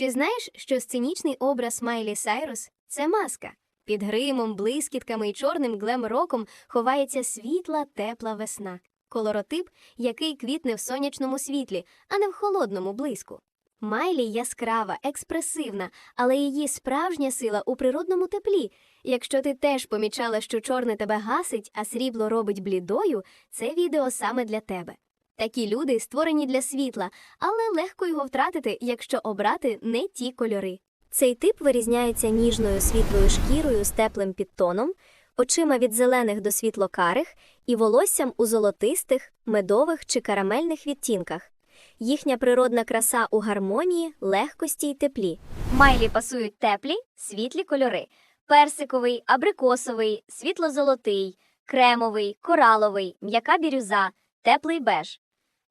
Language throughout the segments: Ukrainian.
Чи знаєш, що сценічний образ Майлі Сайрус це маска? Під гримом, блискітками і чорним глем-роком ховається світла, тепла весна. Колоротип, який квітне в сонячному світлі, а не в холодному блиску. Майлі яскрава, експресивна, але її справжня сила у природному теплі. Якщо ти теж помічала, що чорне тебе гасить, а срібло робить блідою, це відео саме для тебе. Такі люди створені для світла, але легко його втратити, якщо обрати не ті кольори. Цей тип вирізняється ніжною світлою шкірою з теплим підтоном, очима від зелених до світло-карих і волоссям у золотистих, медових чи карамельних відтінках. Їхня природна краса у гармонії, легкості й теплі. Майлі пасують теплі, світлі кольори: персиковий, абрикосовий, світло-золотий, кремовий, кораловий, м'яка бірюза, теплий беж.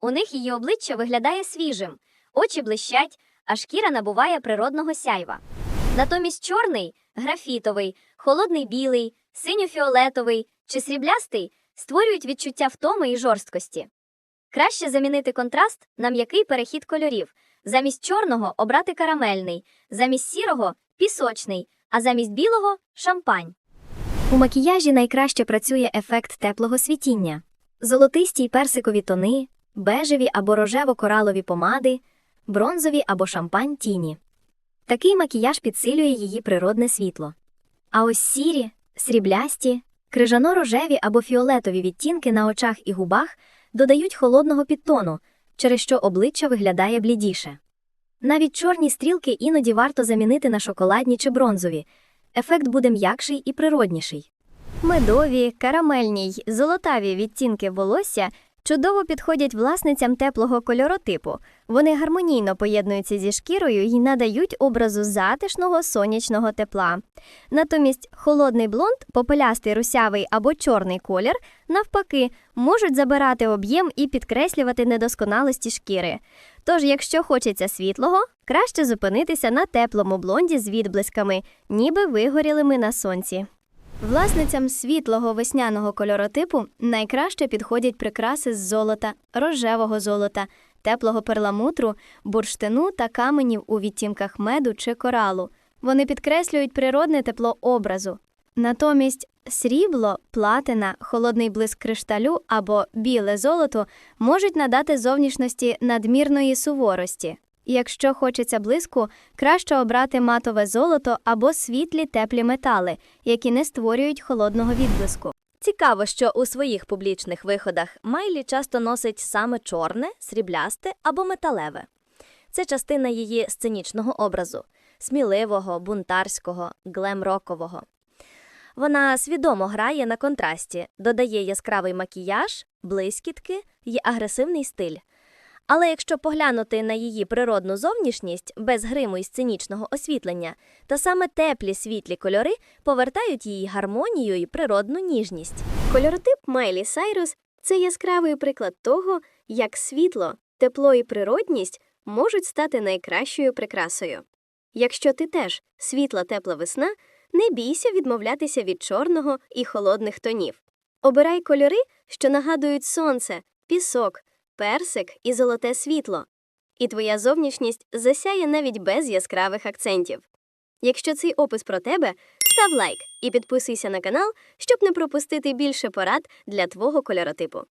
У них її обличчя виглядає свіжим, очі блищать, а шкіра набуває природного сяйва. Натомість чорний, графітовий, холодний білий, синьо-фіолетовий чи сріблястий створюють відчуття втоми і жорсткості. Краще замінити контраст на м'який перехід кольорів. Замість чорного обрати карамельний, замість сірого пісочний, а замість білого шампань. У макіяжі найкраще працює ефект теплого світіння. Золотисті й персикові тони, бежеві або рожево-коралові помади, бронзові або шампань тіні. Такий макіяж підсилює її природне світло. А ось сірі, сріблясті, крижано-рожеві або фіолетові відтінки на очах і губах додають холодного підтону, через що обличчя виглядає блідіше. Навіть чорні стрілки іноді варто замінити на шоколадні чи бронзові. Ефект буде м'якший і природніший. Медові, карамельні й золотаві відтінки волосся чудово підходять власницям теплого кольоротипу. Вони гармонійно поєднуються зі шкірою і надають образу затишного сонячного тепла. Натомість холодний блонд, попелястий русявий або чорний колір, навпаки, можуть забирати об'єм і підкреслювати недосконалості шкіри. Тож, якщо хочеться світлого, краще зупинитися на теплому блонді з відблисками, ніби вигорілими на сонці. Власницям світлого весняного кольоротипу найкраще підходять прикраси з золота, рожевого золота, теплого перламутру, бурштину та каменів у відтінках меду чи коралу. Вони підкреслюють природне тепло образу. Натомість срібло, платина, холодний блиск кришталю або біле золото можуть надати зовнішності надмірної суворості. Якщо хочеться блиску, краще обрати матове золото або світлі теплі метали, які не створюють холодного відблиску. Цікаво, що у своїх публічних виходах Майлі часто носить саме чорне, сріблясте або металеве. Це частина її сценічного образу сміливого, бунтарського, глем-рокового. Вона свідомо грає на контрасті, додає яскравий макіяж, блискітки й агресивний стиль. Але якщо поглянути на її природну зовнішність без гриму і сценічного освітлення, то саме теплі світлі кольори повертають її гармонію і природну ніжність. Кольоротип Майлі Сайрус це яскравий приклад того, як світло, тепло і природність можуть стати найкращою прикрасою. Якщо ти теж світла тепла весна, не бійся відмовлятися від чорного і холодних тонів. Обирай кольори, що нагадують сонце, пісок, персик і золоте світло. І твоя зовнішність засяє навіть без яскравих акцентів. Якщо цей опис про тебе, став лайк і підписуйся на канал, щоб не пропустити більше порад для твого кольоротипу.